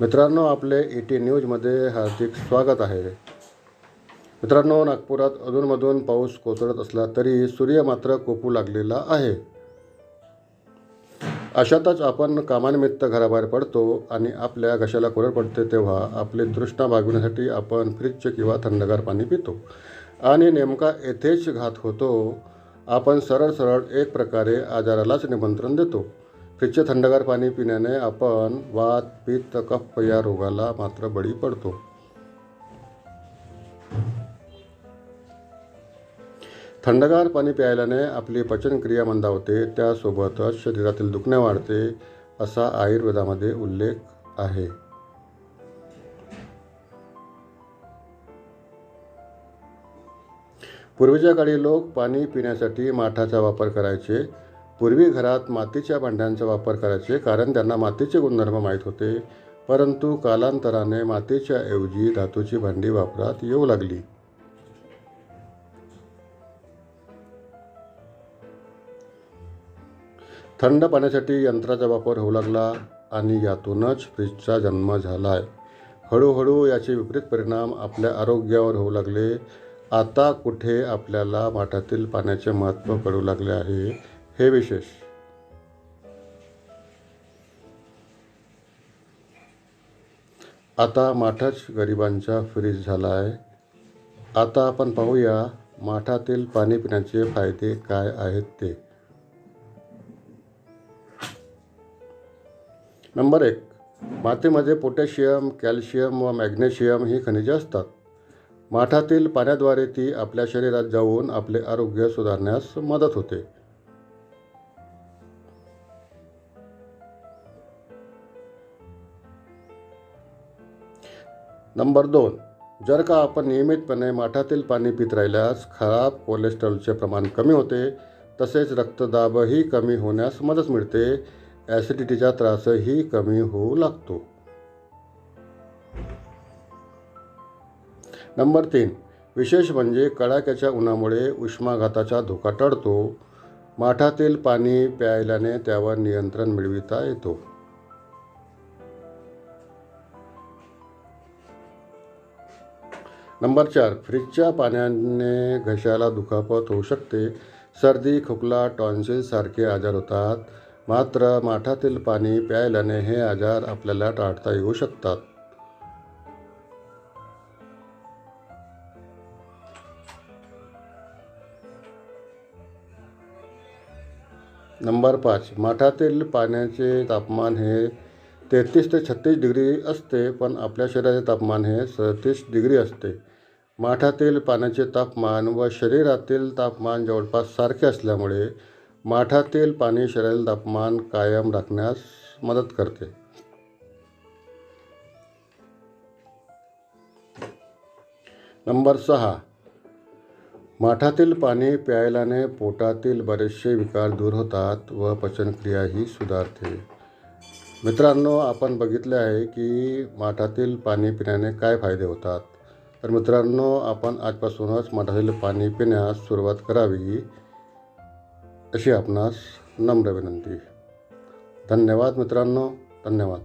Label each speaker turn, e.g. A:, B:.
A: मित्रांनो आपले E T न्यूजमध्ये हार्दिक स्वागत आहे. मित्रांनो नागपुरात अधूनमधून पाऊस कोसळत असला तरी सूर्य मात्र कोपू लागलेला आहे. अशातच आपण कामानिमित्त घराबाहेर पडतो आणि आपल्या घशाला कोरड पडते तेव्हा आपली तृष्णा भागविण्यासाठी आपण फ्रीजचे किंवा थंडगार पाणी पितो. आणि नेमका येथेच घात होतो. आपण सरळ सरळ एक प्रकारे आजारालाच निमंत्रण देतो. फ्रीजचे थंडगार पाणी पिण्याने आपण वात पित्त कफ या रोगाला मात्र बळी पडतो. थंडगार पाणी प्यायल्याने आपली पचनक्रिया मंदावते त्यासोबतच शरीरातील दुखणे वाढते असा आयुर्वेदामध्ये उल्लेख आहे. पूर्वीच्या काळी लोक पाणी पिण्यासाठी माठाचा वापर करायचे. पूर्वी घरात मातीच्या भांड्यांचा वापर करायचे कारण त्यांना मातीचे गुणधर्म माहीत होते. परंतु कालांतराने मातीच्या ऐवजी धातूची भांडी वापरात येऊ लागली. थंड पाण्यासाठी यंत्राचा वापर होऊ लागला आणि यातूनच फ्रीजचा जन्म झाला आहे हळूहळू याचे विपरीत परिणाम आपल्या आरोग्यावर होऊ लागले. आता कुठे आपल्याला माठातील पाण्याचे महत्त्व कळू लागले आहे? हे विशेष. आता माठाच गरिबांचा फ्रीज झाला आहे. आता आपण पाहूया माठातील पाणी पिण्याचे फायदे काय आहेत ते. नंबर एक मातीमध्ये पोटॅशियम कॅल्शियम व मॅग्नेशियम ही खनिजे असतात. माठातील पाण्याद्वारे ती आपल्या शरीरात जाऊन आपले आरोग्य सुधारण्यास मदत होते. नंबर दोन जर का आपण नियमितपणे माठातील पाणी पित राहिल्यास खराब कोलेस्ट्रॉलचे प्रमाण कमी होते तसेच रक्तदाबही कमी होण्यास मदत मिळते ॲसिडिटीचा त्रासही कमी होऊ लागतो. नंबर तीन विशेष म्हणजे कडाक्याच्या उन्हामुळे उष्माघाताचा धोका टळतो. माठातील पाणी प्यायल्याने त्यावर नियंत्रण मिळविता येतो. नंबर चार फ्रीजच्या पाण्याने घशाला दुखापत होऊ शकते. सर्दी खोकला टॉन्सिलसारखे आजार होतात. मात्र माठातील पाणी प्यायल्याने हे आजार आपल्याला टाळता येऊ शकतात. नंबर पाच माठातील पाण्याचे तापमान हे तेहतीस ते छत्तीस डिग्री असते पण आपल्या शरीराचे तापमान हे सदतीस डिग्री असते. माठातील पाण्याचे तापमान व शरीरातील तापमान जवळपास सारखे असल्यामुळे माठातील पाणी शरीरातील तापमान कायम राखण्यास मदत करते. नंबर सहा. माठातील पाणी प्यायल्याने पोटातील बरेचसे विकार दूर होतात व पचनक्रियाही सुधारते. मित्रांनो आपण बघितले आहे की माठातील पाणी पिण्याने काय फायदे होतात. तर मित्रांनो आपण आजपासूनच माठातील पाणी पिण्यास सुरुवात करावी अशी आपणास नम्र विनंती. धन्यवाद मित्रांनो. धन्यवाद.